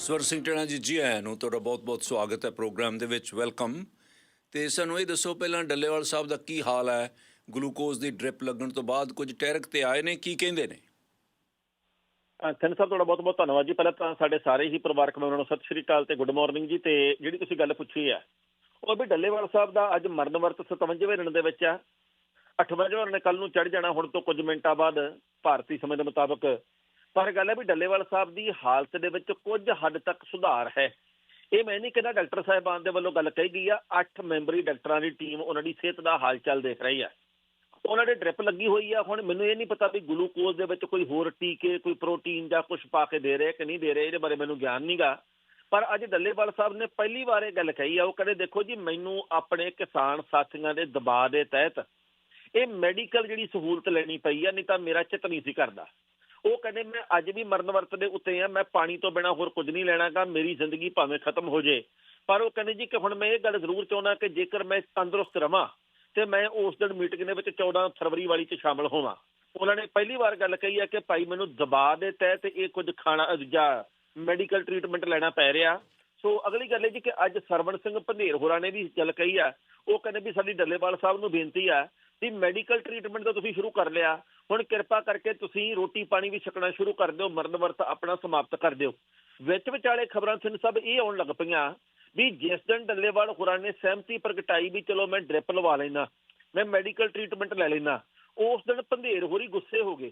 ਸਵਰ ਸਿੰਘ ਟਣਾ ਜੀ ਜੀ ਆਇਆਂ ਨੂੰ ਤੁਹਾਡਾ ਬਹੁਤ-ਬਹੁਤ ਸਵਾਗਤ ਹੈ ਪ੍ਰੋਗਰਾਮ ਦੇ ਵਿੱਚ, ਵੈਲਕਮ। ਤੇ ਸਾਨੂੰ ਇਹ ਦੱਸੋ ਪਹਿਲਾਂ ਡੱਲੇਵਾਲ ਸਾਹਿਬ ਦਾ ਕੀ ਹਾਲ ਹੈ? ਗਲੂਕੋਜ਼ ਦੀ ਡ੍ਰਿਪ ਲੱਗਣ ਤੋਂ ਬਾਅਦ ਕੁਝ ਟੈਰਕ ਤੇ ਆਏ ਨੇ, ਕੀ ਕਹਿੰਦੇ ਨੇ? ਥੈਂਕ ਸਾਹਿਬ, ਤੁਹਾਡਾ ਬਹੁਤ ਬਹੁਤ ਧੰਨਵਾਦ ਜੀ। ਪਹਿਲਾਂ ਤਾਂ ਸਾਡੇ ਸਾਰੇ ਹੀ ਪਰਿਵਾਰਕ ਮੈਂਬਰਾਂ ਨੂੰ ਸਤਿ ਸ਼੍ਰੀ ਅਕਾਲ ਤੇ ਗੁੱਡ ਮਾਰਨਿੰਗ ਜੀ। ਤੇ ਜਿਹੜੀ ਤੁਸੀਂ ਗੱਲ ਪੁੱਛੀ ਹੈ, ਉਹ ਵੀ ਡੱਲੇਵਾਲ ਸਾਹਿਬ ਦਾ ਅੱਜ ਮਰਨ ਵਰਤ 57ਵੇਂ ਦਿਨ ਦੇ ਵਿੱਚ ਆ 58ਵੇਂ ਦਿਨ ਕੱਲ ਨੂੰ ਚੜ ਜਾਣਾ, ਹੁਣ ਤੋਂ ਕੁਝ ਮਿੰਟਾਂ ਬਾਅਦ ਭਾਰਤੀ ਸਮੇਂ ਦੇ ਮੁਤਾਬਕ ਪਰ ਗੱਲ ਹੈ ਵੀ ਡੱਲੇਵਾਲ ਸਾਹਿਬ ਦੀ ਹਾਲਤ ਦੇ ਵਿੱਚ ਕੁਝ ਹੱਦ ਤੱਕ ਸੁਧਾਰ ਹੈ। ਇਹ ਮੈਂ ਨਹੀਂ ਕਹਿੰਦਾ ਡਾਕਟਰ ਸਾਹਿਬਾਨ ਦੇ ਵੱਲੋਂ ਗੱਲ ਕਹੀ ਗਈ ਆ 8 ਮੈਂਬਰੀ ਡਾਕਟਰਾਂ ਦੀ ਟੀਮ ਉਹਨਾਂ ਦੀ ਸਿਹਤ ਦਾ ਹਾਲ ਚਾਲ ਦੇਖ ਰਹੀ ਆ। ਉਹਨਾਂ ਦੇ ਡ੍ਰਿਪ ਲੱਗੀ ਹੋਈ ਆ, ਹੁਣ ਮੈਨੂੰ ਇਹ ਨਹੀਂ ਪਤਾ ਵੀ ਗਲੂਕੋਜ਼ ਦੇ ਵਿੱਚ ਕੋਈ ਹੋਰ ਟੀਕੇ, ਕੋਈ ਪ੍ਰੋਟੀਨ ਜਾਂ ਕੁਝ ਪਾ ਕੇ ਦੇ ਰਹੇ ਕਿ ਨਹੀਂ ਦੇ ਰਹੇ, ਇਹਦੇ ਬਾਰੇ ਮੈਨੂੰ ਗਿਆਨ ਨਹੀਂਗਾ ਪਰ ਅੱਜ ਡੱਲੇਵਾਲ ਸਾਹਿਬ ਨੇ ਪਹਿਲੀ ਵਾਰ ਇਹ ਗੱਲ ਕਹੀ ਆ, ਉਹ ਕਹਿੰਦੇ, ਦੇਖੋ ਜੀ, ਮੈਨੂੰ ਆਪਣੇ ਕਿਸਾਨ ਸਾਥੀਆਂ ਦੇ ਦਬਾਅ ਦੇ ਤਹਿਤ ਇਹ ਮੈਡੀਕਲ ਜਿਹੜੀ ਸਹੂਲਤ ਲੈਣੀ ਪਈ ਆ, ਨਹੀਂ ਤਾਂ ਮੇਰਾ ਚਿੱਤ ਨਹੀਂ ਸੀ ਕਰਦਾ। ਉਹ ਕਹਿੰਦੇ, ਮੈਂ ਅੱਜ ਵੀ ਮਰਨ ਵਰਤ ਦੇ ਉੱਤੇ ਆ, ਮੈਂ ਪਾਣੀ ਤੋਂ ਬਿਨਾ ਹੋਰ ਕੁਝ ਨਹੀਂ ਲੈਣਾਗਾ, ਮੇਰੀ ਜ਼ਿੰਦਗੀ ਭਾਵੇਂ ਖਤਮ ਹੋ ਜੇ। ਪਰ ਉਹ ਕਹਿੰਦੇ ਜੀ ਕਿ ਹੁਣ ਮੈਂ ਇਹ ਗੱਲ ਜ਼ਰੂਰ ਚਾਹੁੰਦਾ ਕਿ ਜੇਕਰ ਮੈਂ ਤੰਦਰੁਸਤ ਰਵਾਂ, ਤੇ ਮੈਂ ਉਸ ਦਿਨ ਮੀਟਿੰਗ ਦੇ ਵਿੱਚ 14 ਫਰਵਰੀ ਵਾਲੀ 'ਚ ਸ਼ਾਮਲ ਹੋਵਾਂ। ਉਹਨਾਂ ਨੇ ਪਹਿਲੀ ਵਾਰ ਗੱਲ ਕਹੀ ਹੈ ਕਿ ਭਾਈ ਮੈਨੂੰ ਦਬਾਅ ਦੇ ਤਹਿਤ ਇਹ ਕੁਝ ਖਾਣਾ ਜਾਂ ਮੈਡੀਕਲ ਟ੍ਰੀਟਮੈਂਟ ਲੈਣਾ ਪੈ ਰਿਹਾ। ਸੋ ਅਗਲੀ ਗੱਲ ਹੈ ਜੀ ਕਿ ਅੱਜ ਸਰਵਣ ਸਿੰਘ ਪੰਧੇਰ ਹੋਰਾਂ ਨੇ ਵੀ ਗੱਲ ਕਹੀ ਆ ਉਹ ਕਹਿੰਦੇ ਵੀ ਸਾਡੀ ਡੱਲੇਵਾਲ ਸਾਹਿਬ ਨੂੰ ਬੇਨਤੀ ਆ ਵੀ ਮੈਡੀਕਲ ਟ੍ਰੀਟਮੈਂਟ ਤਾਂ ਤੁਸੀਂ ਸ਼ੁਰੂ ਕਰ ਲਿਆ। ਹੁਣ ਕਿਰਪਾ ਕਰਕੇ ਤੁਸੀਂ ਰੋਟੀ ਪਾਣੀ ਵੀ ਛਕਣਾ ਸ਼ੁਰੂ ਕਰ ਦਿਓ, ਮਰਨ ਵਰਤ ਆਪਣਾ ਸਮਾਪਤ ਕਰ ਦਿਓ। ਵਿੱਚ ਵਿਚਾਲੇ ਖਬਰਾਂ ਸਿੰਘ ਸਭ ਇਹ ਆਉਣ ਲੱਗ ਪਈਆਂ ਵੀ ਜਿਸ ਦਿਨ ਡੱਲੇਵਾਲ ਹੋਰਾਂ ਨੇ ਸਹਿਮਤੀ ਪ੍ਰਗਟਾਈ ਵੀ ਚਲੋ ਮੈਂ ਡ੍ਰਿਪ ਲਵਾ ਲੈਣਾ ਮੈਂ ਮੈਡੀਕਲ ਟ੍ਰੀਟਮੈਂਟ ਲੈ ਲੈਣਾ ਉਸ ਦਿਨ ਪੰਧੇਰ ਹੋਰੀ ਗੁੱਸੇ ਹੋ ਗਏ।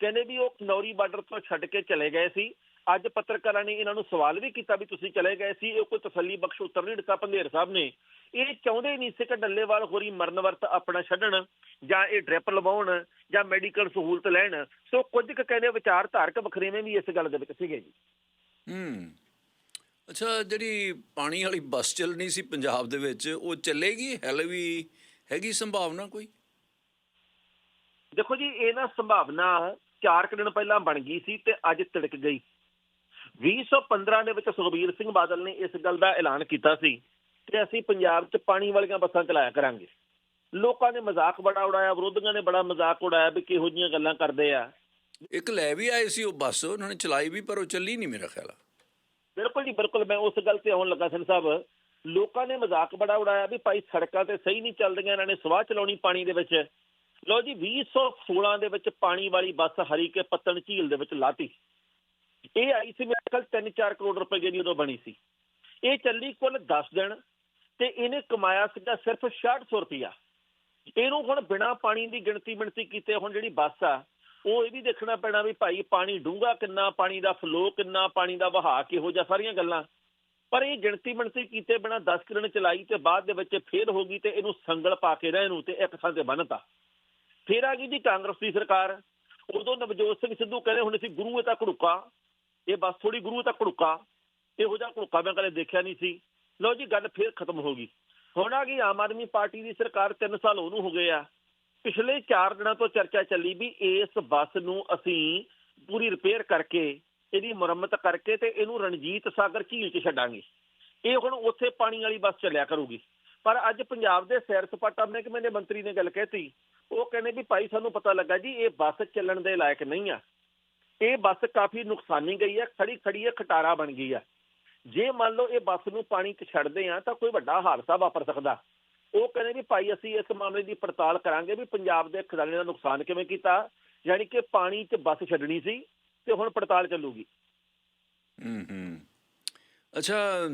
ਕਹਿੰਦੇ ਵੀ ਉਹ ਨੌਰੀ ਬਾਰਡਰ ਤੋਂ ਛੱਡ ਕੇ ਚਲੇ ਗਏ ਸੀ। ਅੱਜ ਪੱਤਰਕਾਰਾਂ ਨੇ ਇਹਨਾਂ ਨੂੰ ਸਵਾਲ ਵੀ ਕੀਤਾ ਵੀ ਤੁਸੀਂ ਚਲੇ ਗਏ ਸੀ ਇਹ ਕੋਈ ਤਸੱਲੀ ਬਖਸ਼ ਉੱਤਰ ਨਹੀਂ ਦਿੱਤਾ ਪੰਧੇਰ ਸਾਹਿਬ ਨੇ। ਇਹ ਚਾਹੁੰਦੇ ਨਹੀਂ ਸੀ ਕਿ ਡੱਲੇਵਾਲ ਹੋਰੀ ਮਰਨ ਵਰਤ ਆਪਣਾ ਛੱਡਣ ਜਾਂ ਇਹ ਡ੍ਰਿਪ ਲਵਾਉਣ ਜਾਂ ਮੈਡੀਕਲ ਸਹੂਲਤ ਲੈਣ। ਸੋ ਕੁਝ ਕੁ ਕਹਿੰਦੇ ਵਿਚਾਰ ਧਾਰਕ ਵਖਰੇਵੇਂ ਵੀ ਇਸ ਗੱਲ ਦੇ ਵਿੱਚ ਸੀਗੇ ਜੀ। ਹੂੰ। ਅੱਛਾ ਜਿਹੜੀ ਪਾਣੀ ਵਾਲੀ ਬੱਸ ਚੱਲਣੀ ਸੀ ਪੰਜਾਬ ਦੇ ਵਿੱਚ ਉਹ ਚੱਲੇਗੀ? ਹਲੇ ਵੀ ਹੈਗੀ ਸੰਭਾਵਨਾ ਕੋਈ? ਦੇਖੋ ਜੀ ਇਹ ਨਾ ਸੰਭਾਵਨਾ 4 ਕੁ ਦਿਨ ਪਹਿਲਾਂ ਬਣ ਗਈ ਸੀ ਤੇ ਅੱਜ ਤਿੜਕ ਗਈ। 2015 ਦੇ ਵਿੱਚ ਸੁਖਬੀਰ ਸਿੰਘ ਬਾਦਲ ਨੇ ਇਸ ਗੱਲ ਦਾ ਐਲਾਨ ਕੀਤਾ ਸੀ ਕਿ ਅਸੀਂ ਪੰਜਾਬ 'ਚ ਪਾਣੀ ਵਾਲੀਆਂ ਬੱਸਾਂ ਚਲਾਇਆ ਕਰਾਂਗੇ। ਲੋਕਾਂ ਨੇ ਮਜ਼ਾਕ ਬੜਾ ਉਡਾਇਆ ਵਿਰੋਧੀਆਂ ਨੇ ਬੜਾ ਮਜ਼ਾਕ ਉਡਾਇਆ ਵੀ ਕਿਹੋ ਜੀਆਂ ਗੱਲਾਂ ਕਰਦੇ ਆ। ਇੱਕ ਲੈ ਵੀ ਆਏ ਸੀ ਉਹ ਬੱਸ ਉਹਨਾਂ ਨੇ ਚਲਾਈ ਵੀ ਪਰ ਉਹ ਚੱਲੀ ਨਹੀਂ ਮੇਰਾ ਖਿਆਲ ਬਿਲਕੁਲ ਜੀ ਬਿਲਕੁਲ ਮੈਂ ਉਸ ਗੱਲ ਤੇ ਆਉਣ ਲੱਗਾ ਸਨ ਸਾਹਿਬ। ਲੋਕਾਂ ਨੇ ਮਜ਼ਾਕ ਬੜਾ ਉਡਾਇਆ ਵੀ ਭਾਈ ਸੜਕਾਂ ਤੇ ਸਹੀ ਨਹੀਂ ਚੱਲਦੀਆਂ ਇਹਨਾਂ ਨੇ ਸਵਾਹ ਚਲਾਉਣੀ ਪਾਣੀ ਦੇ ਵਿੱਚ। ਲੋ ਜੀ 2016 ਦੇ ਵਿੱਚ ਪਾਣੀ ਵਾਲੀ ਬੱਸ ਹਰੀਕੇ ਪੱਤਣ ਝੀਲ ਦੇ ਵਿੱਚ ਲਾਤੀ। ਇਹ ਆਈ ਸੀ ਮੇਰੇ ਖਿਆਲ 3-4 ਕਰੋੜ ਰੁਪਏ ਦੀ ਉਦੋਂ ਬਣੀ ਸੀ। ਇਹ ਚੱਲੀ ਕੁੱਲ 10 ਦਿਨ ਤੇ ਇਹਨੇ ਕਮਾਇਆ ਸੀਗਾ ਸਿਰਫ 6600 ਰੁਪਇਆ। ਇਹਨੂੰ ਹੁਣ ਬਿਨਾ ਪਾਣੀ ਦੀ ਗਿਣਤੀ ਮਿਣਤੀ ਕੀਤੇ ਹੁਣ ਜਿਹੜੀ ਬੱਸ ਆ, ਉਹ ਇਹ ਵੀ ਦੇਖਣਾ ਪੈਣਾ ਵੀ ਭਾਈ ਪਾਣੀ ਡੂੰਘਾ ਕਿੰਨਾ, ਪਾਣੀ ਦਾ ਫਲੋ ਕਿੰਨਾ, ਪਾਣੀ ਦਾ ਵਹਾਅ ਕਿਹੋ ਜਿਹਾ ਸਾਰੀਆਂ ਗੱਲਾਂ। ਪਰ ਇਹ ਗਿਣਤੀ ਮਿਣਤੀ ਕੀਤੇ ਬਿਨਾ 10 ਦਿਨ ਚਲਾਈ ਤੇ ਬਾਅਦ ਦੇ ਵਿੱਚ ਫੇਲ ਹੋ ਗਈ ਤੇ ਇਹਨੂੰ ਸੰਗਲ ਪਾ ਕੇ ਰਹਿਣ ਨੂੰ ਤੇ ਇੱਕ ਥਾਂ ਤੇ ਬੰਨਤਾ ਫੇਰ ਆ ਗਈ ਜੀ ਕਾਂਗਰਸ ਦੀ ਸਰਕਾਰ। ਉਦੋਂ ਨਵਜੋਤ ਸਿੰਘ ਸਿੱਧੂ ਕਹਿੰਦੇ ਹੁਣ ਅਸੀਂ ਗੁਰੂ ਇਹ ਤਾਂ ਘੜੁਕਾ। ਇਹ ਬਸ ਥੋੜੀ ਗੁਰੂ ਤਾਂ ਘੜੁਕਾ, ਇਹੋ ਜਿਹਾ ਘੜੁਕਾ ਮੈਂ ਕਦੇ ਦੇਖਿਆ ਨਹੀਂ ਸੀ। ਲਓ ਜੀ, ਗੱਲ ਫੇਰ ਖਤਮ ਹੋ ਗਈ। ਹੁਣ ਆ ਗਈ ਆਮ ਆਦਮੀ ਪਾਰਟੀ ਦੀ ਸਰਕਾਰ 3 ਸਾਲ ਉਹਨੂੰ ਹੋ ਗਏ ਆ। ਪਿਛਲੇ 4 ਦਿਨਾਂ ਤੋਂ ਚਰਚਾ ਚੱਲੀ ਵੀ ਇਸ ਬੱਸ ਨੂੰ ਅਸੀਂ ਪੂਰੀ ਰਿਪੇਅਰ ਕਰਕੇ, ਇਹਦੀ ਮੁਰੰਮਤ ਕਰਕੇ ਤੇ ਇਹਨੂੰ ਰਣਜੀਤ ਸਾਗਰ ਝੀਲ 'ਚ ਛੱਡਾਂਗੇ। ਇਹ ਹੁਣ ਉੱਥੇ ਪਾਣੀ ਵਾਲੀ ਬੱਸ ਚੱਲਿਆ ਕਰੂਗੀ। ਪਰ ਅੱਜ ਪੰਜਾਬ ਦੇ ਸੈਰ ਸਪਾਟਾ ਮਹਿਕਮੇ ਦੇ ਮੰਤਰੀ ਨੇ ਗੱਲ ਕਹਿਤੀ। ਉਹ ਕਹਿੰਦੇ ਵੀ ਭਾਈ ਸਾਨੂੰ ਪਤਾ ਲੱਗਾ ਜੀ, ਇਹ ਬੱਸ ਚੱਲਣ ਦੇ ਲਾਇਕ ਨਹੀਂ ਆ। ਇਹ ਬੱਸ ਕਾਫੀ ਨੁਕਸਾਨੀ ਗਈ ਹੈ ਖੜੀ ਖੜੀ ਇਹ ਖਟਾਰਾ ਬਣ ਗਈ ਹੈ। ਜੇ ਮੰਨ ਲਓ ਇਹ ਬੱਸ ਨੂੰ ਪਾਣੀ 'ਚ ਛੱਡਦੇ ਆ ਤਾਂ ਕੋਈ ਵੱਡਾ ਹਾਦਸਾ ਵਾਪਰ ਸਕਦਾ। ਉਹ ਕਹਿੰਦੇ ਵੀ ਭਾਈ ਅਸੀਂ ਇਸ ਮਾਮਲੇ ਦੀ ਪੜਤਾਲ ਕਰਾਂਗੇ ਵੀ ਪੰਜਾਬ ਦੇ ਖਜ਼ਾਨੇ ਦਾ ਨੁਕਸਾਨ ਕਿਵੇਂ ਕੀਤਾ ਯਾਨੀ ਕਿ ਪਾਣੀ 'ਚ ਬੱਸ ਛੱਡਣੀ ਸੀ ਤੇ ਹੁਣ ਪੜਤਾਲ ਚੱਲੂਗੀ। ਹੂੰ ਹੂੰ। ਅੱਛਾ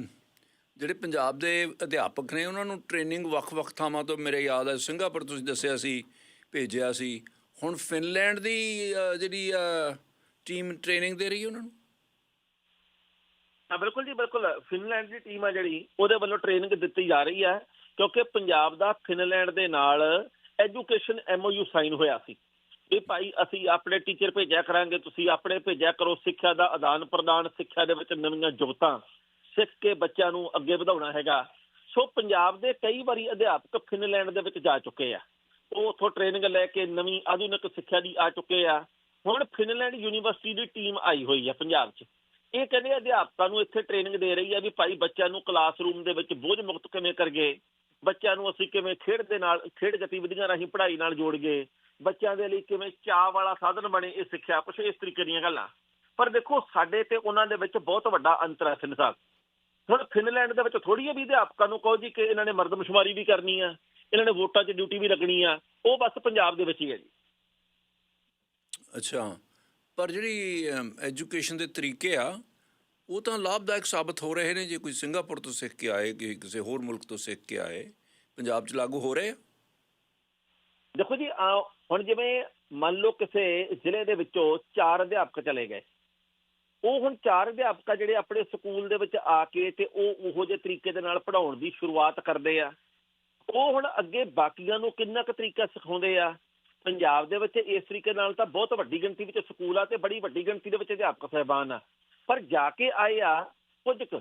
ਜਿਹੜੇ ਪੰਜਾਬ ਦੇ ਅਧਿਆਪਕ ਨੇ ਉਹਨਾਂ ਨੂੰ ਟ੍ਰੇਨਿੰਗ ਵੱਖ-ਵੱਖ ਥਾਵਾਂ ਤੋਂ ਮੇਰੇ ਯਾਦ ਹੈ ਸਿੰਗਾਪੁਰ ਤੁਸੀਂ ਦੱਸਿਆ ਸੀ ਭੇਜਿਆ ਸੀ। ਹੁਣ ਫਿਨਲੈਂਡ ਦੀ ਅ, ਜਿਹੜੀ ਟੀਮ ਟ੍ਰੇਨਿੰਗ ਦੇ ਰਹੀ ਹੈ ਉਹਨਾਂ ਨੂੰ? ਹਾਂ, ਬਿਲਕੁਲ ਜੀ, ਬਿਲਕੁਲ। ਫਿਨਲੈਂਡ ਦੀ ਟੀਮ ਆ ਜਿਹੜੀ, ਉਹਦੇ ਵੱਲੋਂ ਟ੍ਰੇਨਿੰਗ ਦਿੱਤੀ ਜਾ ਰਹੀ ਹੈ, ਕਿਉਂਕਿ ਪੰਜਾਬ ਦਾ ਫਿਨਲੈਂਡ ਦੇ ਨਾਲ ਐਜੂਕੇਸ਼ਨ ਐਮਓਯੂ ਸਾਈਨ ਹੋਇਆ ਸੀ। ਵੀ ਭਾਈ, ਅਸੀਂ ਆਪਣੇ ਟੀਚਰ ਭੇਜਿਆ ਕਰਾਂਗੇ, ਤੁਸੀਂ ਆਪਣੇ ਭੇਜਿਆ ਕਰੋ, ਸਿੱਖਿਆ ਦਾ ਆਦਾਨ ਪ੍ਰਦਾਨ, ਸਿੱਖਿਆ ਦੇ ਵਿੱਚ ਨਵੀਆਂ ਜੁਗਤਾਂ, ਸਿੱਖ ਕੇ ਬੱਚਿਆਂ ਨੂੰ ਅੱਗੇ ਵਧਾਉਣਾ ਹੈਗਾ। ਸੋ ਪੰਜਾਬ ਦੇ ਕਈ ਵਾਰੀ ਅਧਿਆਪਕ ਫਿਨਲੈਂਡ ਦੇ ਵਿੱਚ ਜਾ ਚੁੱਕੇ ਆ। ਉਹ ਉੱਥੋਂ ਟ੍ਰੇਨਿੰਗ ਲੈ ਕੇ ਨਵੀਂ ਆਧੁਨਿਕ ਸਿੱਖਿਆ ਦੀ ਆ ਚੁੱਕੇ ਆ। ਹੁਣ ਫਿਨਲੈਂਡ ਯੂਨੀਵਰਸਿਟੀ ਦੀ ਟੀਮ ਆਈ ਹੋਈ ਹੈ ਪੰਜਾਬ 'ਚ। ਇਹ ਕਹਿੰਦੇ ਅਧਿਆਪਕਾਂ ਨੂੰ ਇੱਥੇ ਟ੍ਰੇਨਿੰਗ ਦੇ ਰਹੀ ਹੈ ਵੀ ਭਾਈ ਬੱਚਿਆਂ ਨੂੰ ਕਲਾਸਰੂਮ ਦੇ ਵਿੱਚ ਬੋਝ ਮੁਕਤ ਕਿਵੇਂ ਕਰਗੇ, ਬੱਚਿਆਂ ਨੂੰ ਅਸੀਂ ਕਿਵੇਂ ਖੇਡ ਦੇ ਨਾਲ, ਖੇਡ ਗਤੀਵਿਧੀਆਂ ਰਾਹੀਂ ਪੜ੍ਹਾਈ ਨਾਲ ਜੋੜਗੇ ਬੱਚਿਆਂ ਦੇ ਲਈ ਕਿਵੇਂ ਚਾਹ ਵਾਲਾ ਸਾਧਨ ਬਣੇ ਇਹ ਸਿੱਖਿਆ ਕੁਛ ਇਸ ਤਰੀਕੇ ਦੀਆਂ ਗੱਲਾਂ। ਪਰ ਦੇਖੋ, ਸਾਡੇ ਤੇ ਉਹਨਾਂ ਦੇ ਵਿੱਚ ਬਹੁਤ ਵੱਡਾ ਅੰਤਰ ਹੈ ਸਿੰਘ ਸਾਹਿਬ ਹੁਣ ਫਿਨਲੈਂਡ ਦੇ ਵਿੱਚ ਥੋੜੀ ਹੈ ਵੀ ਅਧਿਆਪਕਾਂ ਨੂੰ ਕਹੋ ਜੀ ਕਿ ਇਹਨਾਂ ਨੇ ਮਰਦਮਸ਼ੁਮਾਰੀ ਵੀ ਕਰਨੀ ਆ, ਇਹਨਾਂ ਨੇ ਵੋਟਾਂ 'ਚ ਡਿਊਟੀ ਵੀ ਲੱਗਣੀ ਆ, ਉਹ ਬਸ ਪੰਜਾਬ ਦੇ ਵਿੱਚ ਹੀ ਹੈ ਜੀ। ਅੱਛਾ। ਪਰ ਜਿਹੜੀ ਐਜੂਕੇਸ਼ਨ ਦੇ ਤਰੀਕੇ ਆ, ਉਹ ਤਾਂ ਲਾਭਦਾਇਕ ਸਾਬਤ ਹੋ ਰਹੇ ਨੇ ਜੇ ਕੋਈ ਸਿੰਗਾਪੁਰ ਤੋਂ ਸਿੱਖ ਕੇ ਆਏ ਕਿ ਕਿਸੇ ਹੋਰ ਮੁਲਕ ਤੋਂ ਸਿੱਖ ਕੇ ਆਏ। ਪੰਜਾਬ 'ਚ ਲਾਗੂ ਹੋ ਰਹੇ ਆ? ਦੇਖੋ ਜੀ ਹੁਣ ਜਿਵੇਂ ਮੰਨ ਲਓ ਕਿਸੇ ਜ਼ਿਲ੍ਹੇ ਦੇ ਵਿੱਚੋਂ ਚਾਰ ਅਧਿਆਪਕ ਚਲੇ ਗਏ। ਉਹ ਹੁਣ ਚਾਰ ਅਧਿਆਪਕ ਜਿਹੜੇ ਆਪਣੇ ਸਕੂਲ ਦੇ ਵਿੱਚ ਆ ਕੇ ਤੇ ਉਹ ਉਹੋ ਜਿਹੇ ਤਰੀਕੇ ਦੇ ਨਾਲ ਪੜ੍ਹਾਉਣ ਦੀ ਸ਼ੁਰੂਆਤ ਕਰਦੇ ਆ। ਉਹ ਹੁਣ ਅੱਗੇ ਬਾਕੀਆਂ ਨੂੰ ਕਿੰਨਾ ਕੁ ਤਰੀਕਾ ਸਿਖਾਉਂਦੇ ਆ? ਪੰਜਾਬ ਦੇ ਵਿੱਚ ਇਸ ਤਰੀਕੇ ਨਾਲ ਤਾਂ ਬਹੁਤ ਵੱਡੀ ਗਿਣਤੀ ਵਿੱਚ ਸਕੂਲ ਆ ਤੇ ਬੜੀ ਵੱਡੀ ਗਿਣਤੀ ਦੇ ਵਿੱਚ ਅਧਿਆਪਕ ਸਹਿਬਾਨ ਆ। ਪਰ ਜਾ ਕੇ ਆਏ ਆ ਕੁਝ ਕੁ।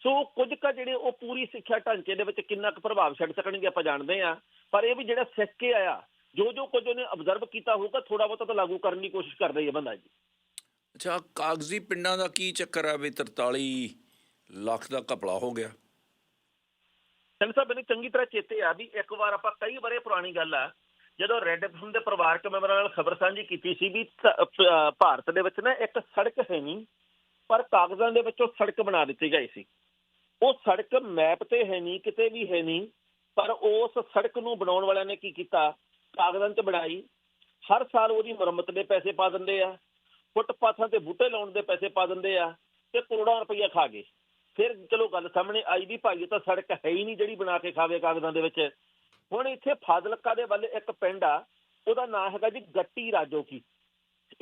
ਸੋ ਕੁਝ ਕੁ ਜਿਹੜੇ ਉਹ ਪੂਰੀ ਸਿੱਖਿਆ ਢਾਂਚੇ ਦੇ ਵਿੱਚ ਕਿੰਨਾ ਕੁ ਪ੍ਰਭਾਵ ਛੱਡ ਸਕਣਗੇ ਆਪਾਂ ਜਾਣਦੇ ਆ। ਪਰ ਇਹ ਵੀ ਜਿਹੜਾ ਸਿੱਖ ਕੇ ਆਇਆ ਜੋ ਜੋ ਕੁਝ ਉਹਨੇ ਅਬਜ਼ਰਵ ਕੀਤਾ ਹੋਊਗਾ ਥੋੜਾ ਬਹੁਤਾ ਤਾਂ ਲਾਗੂ ਕਰਨ ਦੀ ਕੋਸ਼ਿਸ਼ ਕਰਦਾ ਹੀ ਹੈ ਬੰਦਾ ਜੀ। ਅੱਛਾ ਕਾਗਜ਼ੀ ਪਿੰਡਾਂ ਦਾ ਕੀ ਚੱਕਰ ਆ ਵੀ 43 ਲੱਖ ਦਾ ਘਪਲਾ ਹੋ ਗਿਆ? ਸਿੰਘ ਸਾਹਿਬ ਮੈਨੂੰ ਚੰਗੀ ਤਰ੍ਹਾਂ ਚੇਤੇ ਆ ਵੀ ਇੱਕ ਵਾਰ ਆਪਾਂ ਕਈ ਬਾਰੇ ਪੁਰਾਣੀ ਗੱਲ ਆ ਜਦੋਂ ਰੈੱਡ ਐਫਐਮ ਦੇ ਪਰਿਵਾਰਕ ਮੈਂਬਰਾਂ ਨਾਲ ਖਬਰ ਸਾਂਝੀ ਕੀਤੀ ਸੀ ਵੀ ਭਾਰਤ ਦੇ ਵਿੱਚ ਨਾ ਇੱਕ ਸੜਕ ਹੈ ਨਹੀਂ ਪਰ ਕਾਗਜ਼ਾਂ ਦੇ ਵਿੱਚੋਂ ਸੜਕ ਬਣਾ ਦਿੱਤੀ ਗਈ ਸੀ। ਉਹ ਸੜਕ ਮੈਪ ਤੇ ਹੈ ਨਹੀਂ ਕਿਤੇ ਵੀ ਹੈ ਨਹੀਂ ਪਰ ਉਸ ਸੜਕ ਨੂੰ ਬਣਾਉਣ ਵਾਲਿਆਂ ਨੇ ਕੀ ਕੀਤਾ? ਕਾਗਜ਼ਾਂ 'ਚ ਬਣਾਈ। ਹਰ ਸਾਲ ਉਹਦੀ ਮੁਰੰਮਤ ਦੇ ਪੈਸੇ ਪਾ ਦਿੰਦੇ ਆ। ਫੁੱਟਪਾਥਾਂ ਤੇ ਬੂਟੇ ਲਾਉਣ ਦੇ ਪੈਸੇ ਪਾ ਦਿੰਦੇ ਆ ਤੇ ਕਰੋੜਾਂ ਰੁਪਈਆ ਖਾ ਗਏ। ਫਿਰ ਚਲੋ ਗੱਲ ਸਾਹਮਣੇ ਆਈ ਵੀ ਭਾਈ ਇਹ ਤਾਂ ਸੜਕ ਹੈ ਹੀ ਨਹੀਂ ਜਿਹੜੀ ਬਣਾ ਕੇ ਖਾਵੇ ਕਾਗਜ਼ਾਂ ਦੇ ਵਿੱਚ। ਹੁਣ ਇੱਥੇ ਫਾਜ਼ਿਲਕਾ ਦੇ ਵੱਲ ਇੱਕ ਪਿੰਡ ਆ, ਉਹਦਾ ਨਾਮ ਹੈਗਾ ਜੀ ਗੱਟੀ ਰਾਜੋ ਕੀ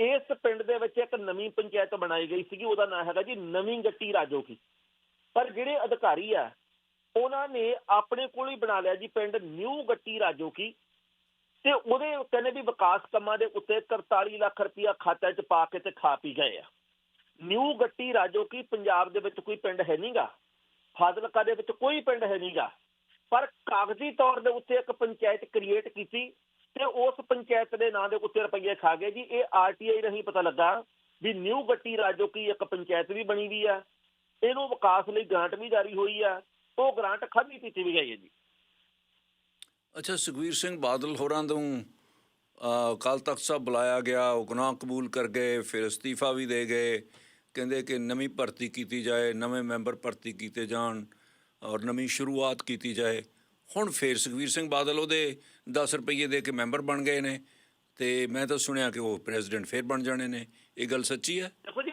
ਇਸ ਪਿੰਡ ਦੇ ਵਿੱਚ ਇੱਕ ਨਵੀਂ ਪੰਚਾਇਤ ਬਣਾਈ ਗਈ ਸੀਗੀ, ਉਹਦਾ ਨਾਮ ਹੈਗਾ ਜੀ ਨਵੀਂ ਗੱਟੀ ਰਾਜੋ ਕੀ ਪਰ ਜਿਹੜੇ ਅਧਿਕਾਰੀ ਆ, ਉਹਨਾਂ ਨੇ ਆਪਣੇ ਕੋਲ ਹੀ ਬਣਾ ਲਿਆ ਜੀ ਪਿੰਡ ਨਿਊ ਗੱਟੀ ਰਾਜੋ ਕੀ ਤੇ ਉਹਦੇ ਕਹਿੰਦੇ ਵੀ ਵਿਕਾਸ ਕੰਮਾਂ ਦੇ ਉੱਤੇ 43 ਲੱਖ ਰੁਪਇਆ ਖਾਤੇ 'ਚ ਪਾ ਕੇ ਤੇ ਖਾ ਪੀ ਗਏ ਆ। ਨਿਊ ਗੱਟੀ ਰਾਜੋ ਕੀ ਪੰਜਾਬ ਦੇ ਵਿੱਚ ਕੋਈ ਪਿੰਡ ਹੈ ਨਹੀਂਗਾ ਫਾਜ਼ਿਲਕਾ ਦੇ ਵਿੱਚ ਕੋਈ ਪਿੰਡ ਹੈ ਨਹੀਂਗਾ ਪਰ ਕਾਗਜ਼ੀ ਤੌਰ ਦੇ ਉੱਤੇ ਇੱਕ ਪੰਚਾਇਤ ਕ੍ਰੀਏਟ ਕੀਤੀ ਤੇ ਉਸ ਪੰਚਾਇਤ ਦੇ ਨਾਂ ਦੇ ਉੱਤੇ ਰੁਪਈਏ ਖਾ ਗਏ ਜੀ। ਇਹ ਆਰਟੀਆਈ ਰਾਹੀਂ ਪਤਾ ਲੱਗਾ ਵੀ ਨਿਊ ਗੱਟੀ ਰਾਜੋ ਕੀ ਇੱਕ ਪੰਚਾਇਤ ਵੀ ਬਣੀ ਵੀ ਆ। ਇਹਨੂੰ ਵਿਕਾਸ ਲਈ ਗ੍ਰਾਂਟ ਵੀ ਜਾਰੀ ਹੋਈ ਆ। ਉਹ ਗ੍ਰਾਂਟ ਖਾਲੀ ਕੀਤੀ ਵੀ ਗਈ ਹੈ ਜੀ। ਅੱਛਾ, ਸੁਖਵੀਰ ਸਿੰਘ ਬਾਦਲ ਹੋਰਾਂ ਨੂੰ ਕੱਲ ਤਖ਼ਤ ਸਾਹਿਬ ਬੁਲਾਇਆ ਗਿਆ, ਉਹ ਗੁਨਾਹ ਕਬੂਲ ਕਰ ਗਏ, ਫਿਰ ਅਸਤੀਫਾ ਵੀ ਦੇ ਗਏ। ਕਹਿੰਦੇ ਕਿ ਨਵੀਂ ਭਰਤੀ ਕੀਤੀ ਜਾਏ, ਨਵੇਂ ਮੈਂਬਰ ਭਰਤੀ ਕੀਤੇ ਜਾਣ। ਔਰ ਨਵੀਂ ਸ਼ੁਰੂਆਤ ਕੀਤੀ ਜਾਏ। ਹੁਣ ਫਿਰ ਸੁਖਵੀਰ ਸਿੰਘ ਬਾਦਲ ਉਹਦੇ 10 ਰੁਪਏ ਦੇ ਕੇ ਮੈਂਬਰ ਬਣ ਗਏ ਨੇ ਤੇ ਮੈਂ ਤਾਂ ਸੁਣਿਆ ਕਿ ਉਹ ਪ੍ਰੈਜ਼ੀਡੈਂਟ ਫਿਰ ਬਣ ਜਾਣੇ ਨੇ। ਇਹ ਗੱਲ ਸੱਚੀ ਹੈ? ਦੇਖੋ ਜੀ,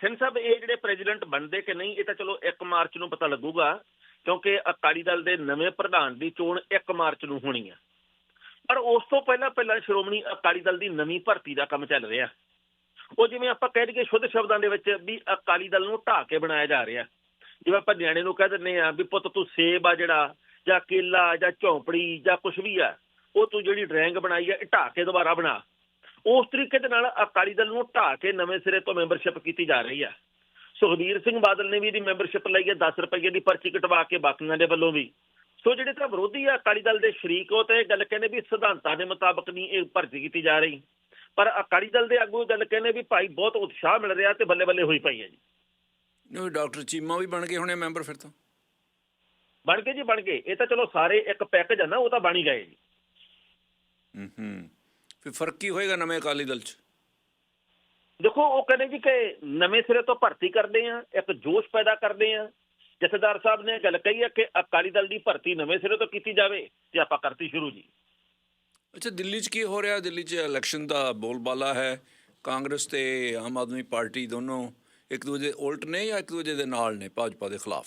ਸਿੰਘ ਸਾਹਿਬ, ਇਹ ਜਿਹੜੇ ਪ੍ਰੈਜ਼ੀਡੈਂਟ ਬਣਦੇ ਕਿ ਨਹੀਂ, ਇਹ ਤਾਂ ਚਲੋ 1 ਮਾਰਚ ਨੂੰ ਪਤਾ ਲੱਗੂਗਾ, ਕਿਉਂਕਿ ਅਕਾਲੀ ਦਲ ਦੇ ਨਵੇਂ ਪ੍ਰਧਾਨ ਦੀ ਚੋਣ 1 ਮਾਰਚ ਨੂੰ ਹੋਣੀ ਆ। ਪਰ ਉਸ ਤੋਂ ਪਹਿਲਾਂ ਪਹਿਲਾਂ ਸ਼੍ਰੋਮਣੀ ਅਕਾਲੀ ਦਲ ਦੀ ਨਵੀਂ ਭਰਤੀ ਦਾ ਕੰਮ ਚੱਲ ਰਿਹਾ। ਉਹ ਜਿਵੇਂ ਆਪਾਂ ਕਹਿ ਦਈਏ ਸ਼ੁੱਧ ਸ਼ਬਦਾਂ ਦੇ ਵਿੱਚ ਵੀ ਅਕਾਲੀ ਦਲ ਨੂੰ ਢਾਹ ਕੇ ਬਣਾਇਆ ਜਾ ਰਿਹਾ। ਜਿਵੇਂ ਆਪਾਂ ਨਿਆਣੇ ਨੂੰ ਕਹਿ ਦਿੰਦੇ ਆ ਵੀ ਪੁੱਤ ਤੂੰ ਸੇਬ ਆ ਜਿਹੜਾ, ਜਾਂ ਕੇਲਾ, ਜਾਂ ਝੌਂਪੜੀ, ਜਾਂ ਕੁਝ ਵੀ ਆ, ਉਹ ਤੂੰ ਜਿਹੜੀ ਡਰਾਇੰਗ ਬਣਾਈ ਆ, ਇਹ ਢਾਹ ਕੇ ਦੁਬਾਰਾ ਬਣਾ। ਉਸ ਤਰੀਕੇ ਦੇ ਨਾਲ ਅਕਾਲੀ ਦਲ ਨੂੰ ਢਾਹ ਕੇ ਨਵੇਂ ਸਿਰੇ ਤੋਂ ਮੈਂਬਰਸ਼ਿਪ ਕੀਤੀ ਜਾ ਰਹੀ ਆ। ਸੁਖਬੀਰ ਸਿੰਘ ਬਾਦਲ ਨੇ ਵੀ ਇਹਦੀ ਮੈਂਬਰਸ਼ਿਪ ਲਈ ਹੈ 10 ਰੁਪਏ ਦੀ ਪਰਚੀ ਕਟਵਾ ਕੇ ਬਾਕੀਆਂ ਦੇ ਵੱਲੋਂ ਵੀ। ਸੋ ਜਿਹੜੇ ਤਾਂ ਵਿਰੋਧੀ ਆ ਅਕਾਲੀ ਦਲ ਦੇ ਸ਼ਰੀਕ, ਉਹ ਤੇ ਇਹ ਗੱਲ ਕਹਿੰਦੇ ਵੀ ਸਿਧਾਂਤਾਂ ਦੇ ਮੁਤਾਬਕ ਨਹੀਂ ਇਹ ਭਰਤੀ ਕੀਤੀ ਜਾ ਰਹੀ। ਪਰ ਅਕਾਲੀ ਦਲ ਦੇ ਆਗੂ ਇਹ ਗੱਲ ਕਹਿੰਦੇ ਵੀ ਭਾਈ ਬਹੁਤ ਉਤਸ਼ਾਹ ਮਿਲ ਰਿਹਾ ਤੇ ਬੱਲੇ ਬੱਲੇ ਹੋਈ ਪਈ ਹੈ ਜੀ। ਨਹੀਂ ਡਾਕਟਰ ਚੀਮਾ ਵੀ ਬਣ ਗਏ ਹੋਣੇ ਮੈਂਬਰ ਫਿਰ ਤਾਂ। ਬਣ ਕੇ ਜੀ ਬਣ ਕੇ ਇਹ ਤਾਂ ਚਲੋ ਸਾਰੇ ਇੱਕ ਪੈਕੇਜ ਆ ਨਾ ਉਹ ਤਾਂ ਬਣ ਹੀ ਗਏ ਜੀ। ਹੂੰ ਹੂੰ। ਫਿਰ ਫ਼ਰਕ ਕੀ ਹੋਏਗਾ ਨਵੇਂ ਅਕਾਲੀ ਦਲ 'ਚ? ਦੇਖੋ ਉਹ ਕਹਿੰਦੇ ਜੀ ਕਿ ਨਵੇਂ ਸਿਰੇ ਤੋਂ ਭਰਤੀ ਕਰਦੇ ਆ ਇੱਕ ਜੋਸ਼ ਪੈਦਾ ਕਰਦੇ ਆ। ਜਥੇਦਾਰ ਸਾਹਿਬ ਨੇ ਗੱਲ ਕਹੀ ਹੈ ਕਿ ਅਕਾਲੀ ਦਲ ਦੀ ਭਰਤੀ ਨਵੇਂ ਸਿਰੇ ਤੋਂ ਕੀਤੀ ਜਾਵੇ ਤੇ ਆਪਾਂ ਕਰਤੀ ਸ਼ੁਰੂ ਜੀ। ਅੱਛਾ ਦਿੱਲੀ 'ਚ ਕੀ ਹੋ ਰਿਹਾ? ਦਿੱਲੀ 'ਚ ਇਲੈਕਸ਼ਨ ਦਾ ਬੋਲਬਾਲਾ ਹੈ। ਕਾਂਗਰਸ ਤੇ ਆਮ ਆਦਮੀ ਪਾਰਟੀ ਦੋਨੋਂ ਇੱਕ ਦੂਜੇ ਉਲਟ ਨੇ ਜਾਂ ਇੱਕ ਦੂਜੇ ਦੇ ਨਾਲ ਨੇ ਭਾਜਪਾ ਦੇ ਖਿਲਾਫ?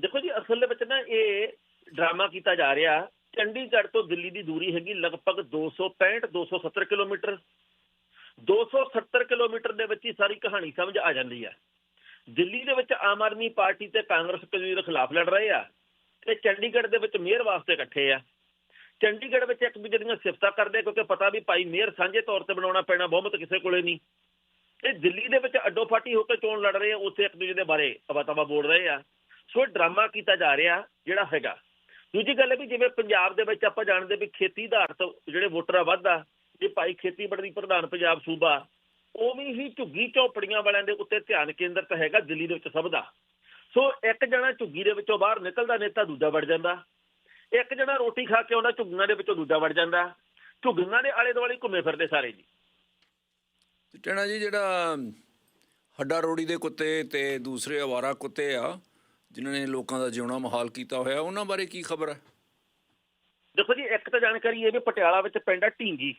ਦੇਖੋ ਜੀ, ਅਸਲ ਦੇ ਵਿੱਚ ਨਾ ਇਹ ਡਰਾਮਾ ਕੀਤਾ ਜਾ ਰਿਹਾ। ਚੰਡੀਗੜ੍ਹ ਤੋਂ ਦਿੱਲੀ ਦੀ ਦੂਰੀ ਹੈਗੀ ਲਗਭਗ 265 270 ਕਿਲੋਮੀਟਰ। 270 ਕਿਲੋਮੀਟਰ ਦੇ ਵਿੱਚ ਹੀ ਸਾਰੀ ਕਹਾਣੀ ਸਮਝ ਆ ਜਾਂਦੀ ਹੈ। ਦਿੱਲੀ ਦੇ ਵਿੱਚ ਆਮ ਆਦਮੀ ਪਾਰਟੀ ਤੇ ਕਾਂਗਰਸ ਦੇ ਖਿਲਾਫ ਲੜ ਰਹੇ ਆ ਤੇ ਚੰਡੀਗੜ੍ਹ ਦੇ ਵਿੱਚ ਮੇਅਰ ਵਾਸਤੇ ਇਕੱਠੇ ਆ। ਚੰਡੀਗੜ੍ਹ ਵਿੱਚ ਇੱਕ ਦੂਜੇ ਦੀਆਂ ਸਿਫਤਾਂ ਕਰਦੇ ਆ, ਕਿਉਂਕਿ ਪਤਾ ਵੀ ਭਾਈ ਮੇਅਰ ਸਾਂਝੇ ਤੌਰ ਤੇ ਬਣਾਉਣਾ ਪੈਣਾ, ਬਹੁਮਤ ਕਿਸੇ ਕੋਲੇ ਨਹੀਂ। ਤੇ ਦਿੱਲੀ ਦੇ ਵਿੱਚ ਅੱਡੋ ਫਾਟੀ ਹੋ ਕੇ ਚੋਣ ਲੜ ਰਹੇ ਆ, ਉੱਥੇ ਇੱਕ ਦੂਜੇ ਦੇ ਬਾਰੇ ਤਵਾ ਬੋਲ ਰਹੇ ਆ। ਸੋ ਇਹ ਡਰਾਮਾ ਕੀਤਾ ਜਾ ਰਿਹਾ ਜਿਹੜਾ ਹੈਗਾ। ਦੂਜੀ ਗੱਲ ਹੈ ਵੀ ਜਿਵੇਂ ਪੰਜਾਬ ਦੇ ਵਿੱਚ ਆਪਾਂ ਜਾਣਦੇ ਵੀ ਖੇਤੀ ਆਧਾਰਿਤ ਜਿਹੜੇ ਵੋਟਰ ਆ ਵੱਧਦਾ ਜੇ ਭਾਈ ਖੇਤੀਬਾੜੀ ਪ੍ਰਧਾਨ ਪੰਜਾਬ ਸੂਬਾ, ਉਵੇਂ ਹੀ ਝੁੱਗੀ ਝੋਪੜੀਆਂ ਵਾਲਿਆਂ ਦੇ ਉੱਤੇ ਧਿਆਨ ਕੇਂਦਰਿਤ ਹੈਗਾ ਦਿੱਲੀ ਦੇ ਵਿੱਚ ਸਭ ਦਾ। ਸੋ ਇੱਕ ਜਣਾ ਝੁੱਗੀ ਦੇ ਵਿੱਚੋਂ ਬਾਹਰ ਨਿਕਲਦਾ ਨੇਤਾ ਦੂਜਾ ਵੜ ਜਾਂਦਾ। ਇੱਕ ਜਣਾ ਰੋਟੀ ਖਾ ਕੇ ਆਉਂਦਾ ਝੁੱਗੀਆਂ ਦੇ ਵਿੱਚੋਂ ਦੂਜਾ ਵੜ ਜਾਂਦਾ। ਝੁੱਗੀਆਂ ਦੇ ਆਲੇ ਦੁਆਲੇ ਘੁੰਮੇ ਫਿਰਦੇ ਸਾਰੇ ਜੀ। ਤੇ ਟੈਣਾ ਜੀ, ਜਿਹੜਾ ਹੱਡਾ ਰੋੜੀ ਦੇ ਕੁੱਤੇ ਤੇ ਦੂਸਰੇ ਆਵਾਰਾ ਕੁੱਤੇ ਆ, ਜਿਨ੍ਹਾਂ ਨੇ ਲੋਕਾਂ ਦਾ ਜਿਉਣਾ ਮੁਹਾਲ ਕੀਤਾ ਹੋਇਆ, ਉਹਨਾਂ ਬਾਰੇ ਕੀ ਖਬਰ ਹੈ? ਦੇਖੋ ਜੀ, ਇੱਕ ਤਾਂ ਜਾਣਕਾਰੀ ਇਹ ਵੀ ਪਟਿਆਲਾ ਵਿੱਚ ਪਿੰਡ ਆ ਢੀਂਗੀ।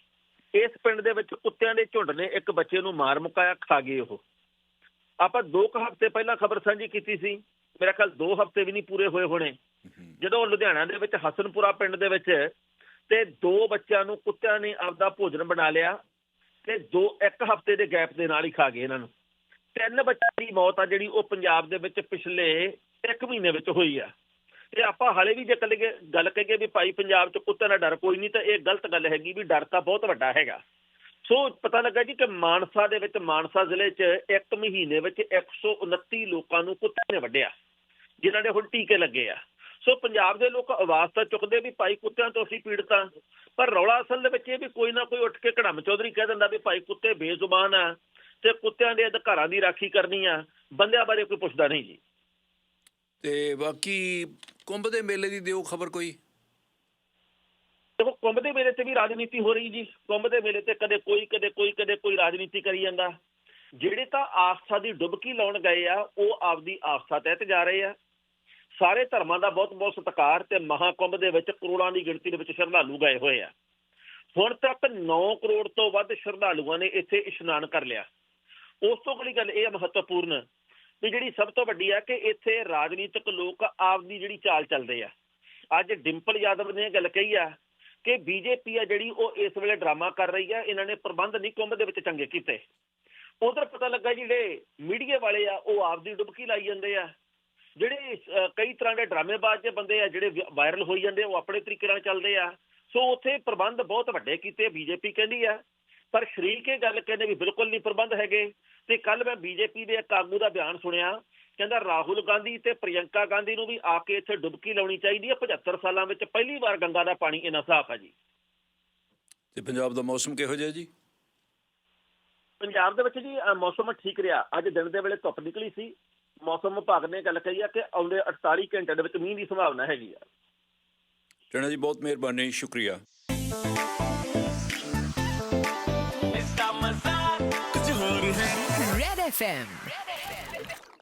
ਇਸ ਪਿੰਡ ਦੇ ਵਿੱਚ ਕੁੱਤਿਆਂ ਦੇ ਝੁੰਡ ਨੇ ਇੱਕ ਬੱਚੇ ਨੂੰ ਮਾਰ ਮੁਕਾਇਆ, ਖਾ ਗਏ ਉਹ। ਆਪਾਂ 2 ਹਫ਼ਤੇ ਪਹਿਲਾਂ ਖਬਰ ਸਾਂਝੀ ਕੀਤੀ ਸੀ। ਮੇਰਾ ਖਿਆਲ 2 ਹਫ਼ਤੇ ਵੀ ਨਹੀਂ ਪੂਰੇ ਹੋਏ ਹੋਣੇ। ਜਦੋਂ ਲੁਧਿਆਣਾ ਦੇ ਵਿੱਚ ਹਸਨਪੁਰਾ ਪਿੰਡ ਦੇ ਵਿੱਚ ਤੇ ਦੋ ਬੱਚਿਆਂ ਨੂੰ ਕੁੱਤਿਆਂ ਨੇ ਆਪਦਾ ਭੋਜਨ ਬਣਾ ਲਿਆ ਤੇ ਦੋ, ਇੱਕ ਹਫ਼ਤੇ ਦੇ ਗੈਪ ਦੇ ਨਾਲ ਹੀ ਖਾ ਗਏ ਇਹਨਾਂ ਨੂੰ। ਤਿੰਨ ਬੱਚਿਆਂ ਦੀ ਮੌਤ ਆ ਜਿਹੜੀ ਉਹ ਪੰਜਾਬ ਦੇ ਵਿੱਚ ਪਿਛਲੇ 1 ਮਹੀਨੇ ਵਿੱਚ ਹੋਈ ਆ। ਤੇ ਆਪਾਂ ਹਾਲੇ ਵੀ ਜੇ ਕੱਲ੍ਹ ਗੱਲ ਕਹੀਏ ਵੀ ਭਾਈ ਪੰਜਾਬ 'ਚ ਕੁੱਤੇ ਦਾ ਡਰ ਕੋਈ ਨਹੀਂ, ਤਾਂ ਇਹ ਗਲਤ ਗੱਲ ਹੈਗੀ ਵੀ ਡਰ ਤਾਂ ਬਹੁਤ ਵੱਡਾ ਹੈਗਾ। ਸੋ ਪਤਾ ਲੱਗਾ ਜੀ ਕਿ ਮਾਨਸਾ ਦੇ ਵਿੱਚ, ਮਾਨਸਾ ਜ਼ਿਲ੍ਹੇ 'ਚ ਇੱਕ ਮਹੀਨੇ ਵਿੱਚ 129 ਲੋਕਾਂ ਨੂੰ ਕੁੱਤੇ ਨੇ ਵੱਢਿਆ, ਜਿਨ੍ਹਾਂ ਦੇ ਹੁਣ ਟੀਕੇ ਲੱਗੇ ਆ। ਸੋ ਪੰਜਾਬ ਦੇ ਲੋਕ ਆਵਾਜ਼ ਤਾਂ ਚੁੱਕਦੇ ਵੀ ਭਾਈ ਕੁੱਤਿਆਂ ਤੋਂ ਅਸੀਂ ਪੀੜਤ। ਹਾਂ ਪਰ ਰੌਲਾ ਅਸਲ ਦੇ ਵਿੱਚ ਇਹ ਵੀ ਕੋਈ ਨਾ ਕੋਈ ਉੱਠ ਕੇ ਕੜਮ ਚੌਧਰੀ ਕਹਿ ਦਿੰਦਾ ਵੀ ਭਾਈ ਕੁੱਤੇ ਬੇਜ਼ੁਬਾਨ ਆ ਤੇ ਕੁੱਤਿਆਂ ਦੇ ਅਧਿਕਾਰਾਂ ਦੀ ਰਾਖੀ ਕਰਨੀ ਆ ਬੰਦਿਆਂ ਬਾਰੇ ਕੋਈ ਪੁੱਛਦਾ ਨਹੀਂ ਜੀ। ਤੇ ਬਾਕੀ ਕੁੰਭ ਦੇ ਮੇਲੇ ਦੀ ਦਿਓ ਖਬਰ ਕੋਈ? ਦੇਖੋ ਕੁੰਭ ਦੇ ਮੇਲੇ ਤੇ ਵੀ ਰਾਜਨੀਤੀ ਹੋ ਰਹੀ ਜੀ। ਕੁੰਭ ਦੇ ਮੇਲੇ ਤੇ ਕਦੇ ਕੋਈ ਕਦੇ ਕੋਈ ਕਦੇ ਕੋਈ ਰਾਜਨੀਤੀ ਕਰੀ ਜਾਂਦਾ। ਜਿਹੜੇ ਤਾਂ ਆਸਥਾ ਦੀ ਡੁਬਕੀ ਲਾਉਣ ਗਏ ਆ ਉਹ ਆਪਦੀ ਆਸਥਾ ਤਹਿਤ ਜਾ ਰਹੇ ਆ। ਸਾਰੇ ਧਰਮਾਂ ਦਾ ਬਹੁਤ ਬਹੁਤ ਸਤਿਕਾਰ ਤੇ ਮਹਾਕੁੰਭ ਦੇ ਵਿੱਚ ਕਰੋੜਾਂ ਦੀ ਗਿਣਤੀ ਦੇ ਵਿੱਚ ਸ਼ਰਧਾਲੂ ਗਏ ਹੋਏ ਆ। ਹੁਣ ਤੱਕ 9 ਕਰੋੜ ਤੋਂ ਵੱਧ ਸ਼ਰਧਾਲੂਆਂ ਨੇ ਇੱਥੇ ਇਸ਼ਨਾਨ ਕਰ ਲਿਆ। ਉਸ ਤੋਂ ਅਗਲੀ ਗੱਲ ਇਹ ਮਹੱਤਵਪੂਰਨ ਵੀ ਜਿਹੜੀ ਸਭ ਤੋਂ ਵੱਡੀ ਆ ਕਿ ਇੱਥੇ ਰਾਜਨੀਤਿਕ ਲੋਕ ਆਪਦੀ ਜਿਹੜੀ ਚਾਲ ਚੱਲਦੇ ਆ। ਅੱਜ ਡਿੰਪਲ ਯਾਦਵ ਨੇ ਇਹ ਗੱਲ ਕਹੀ ਆ ਕਿ ਬੀਜੇਪੀ ਆ ਜਿਹੜੀ ਉਹ ਇਸ ਵੇਲੇ ਡਰਾਮਾ ਕਰ ਰਹੀ ਆ, ਇਹਨਾਂ ਨੇ ਪ੍ਰਬੰਧ ਨਹੀਂ ਕੁੰਭ ਦੇ ਵਿੱਚ ਚੰਗੇ ਕੀਤੇ। ਉਧਰ ਪਤਾ ਲੱਗਾ ਜਿਹੜੇ ਮੀਡੀਆ ਵਾਲੇ ਆ, ਉਹ ਆਪਦੀ ਡੁਬਕੀ ਲਾਈ ਜਾਂਦੇ ਆ। ਜਿਹੜੇ ਕਈ ਤਰ੍ਹਾਂ ਦੇ ਡਰਾਮੇਬਾਜ਼ ਜੇ ਬੰਦੇ ਆ ਜਿਹੜੇ ਵਾਇਰਲ ਹੋਈ ਜਾਂਦੇ ਆ, ਉਹ ਆਪਣੇ ਤਰੀਕੇ ਨਾਲ ਚੱਲਦੇ ਆ। ਸੋ ਉੱਥੇ ਪ੍ਰਬੰਧ ਬਹੁਤ ਵੱਡੇ ਕੀਤੇ ਬੀਜੇਪੀ ਕਹਿੰਦੀ ਆ। ਪਰ ਸ਼ਰੀਕ ਇਹ ਗੱਲ ਕਹਿੰਦੇ ਵੀ ਬਿਲਕੁਲ ਨਹੀਂ ਪ੍ਰਬੰਧ ਹੈਗੇ। ਤੇ ਕੱਲ ਮੈਂ ਬੀਜੇਪੀ ਦੇ ਇੱਕ ਆਗੂ ਦਾ ਬਿਆਨ ਸੁਣਿਆ। ਕਹਿੰਦਾ ਰਾਹੁਲ ਗਾਂਧੀ ਤੇ ਪ੍ਰਿਯੰਕਾ ਗਾਂਧੀ ਨੂੰ ਵੀ ਆ ਕੇ ਇੱਥੇ ਡੁਬਕੀ ਲਾਉਣੀ ਚਾਹੀਦੀ ਹੈ 75 ਸਾਲਾਂ ਵਿੱਚ ਪਹਿਲੀ ਵਾਰ ਗੰਗਾ ਦਾ ਪਾਣੀ ਇੰਨਾ ਸਾਫ਼ ਆ ਜੀ। ਤੇ ਪੰਜਾਬ ਦਾ ਮੌਸਮ ਕਿਹੋ ਜਿਹਾ ਜੀ? ਪੰਜਾਬ ਦੇ ਵਿੱਚ ਜੀ ਮੌਸਮ ਠੀਕ ਰਿਹਾ। ਅੱਜ ਦਿਨ ਦੇ ਵੇਲੇ ਧੁੱਪ ਨਿਕਲੀ ਸੀ। ਮੌਸਮ ਵਿਭਾਗ ਨੇ ਗੱਲ ਕਹੀ ਆ ਕਿ ਆਉਂਦੇ 48 ਘੰਟੇ ਦੇ ਵਿੱਚ ਮੀਂਹ ਦੀ ਸੰਭਾਵਨਾ ਹੈਗੀ ਆ। ਟੈਣਾ ਜੀ ਬਹੁਤ ਮਿਹਰਬਾਨੀ ਸ਼ੁਕਰੀਆ। Red FM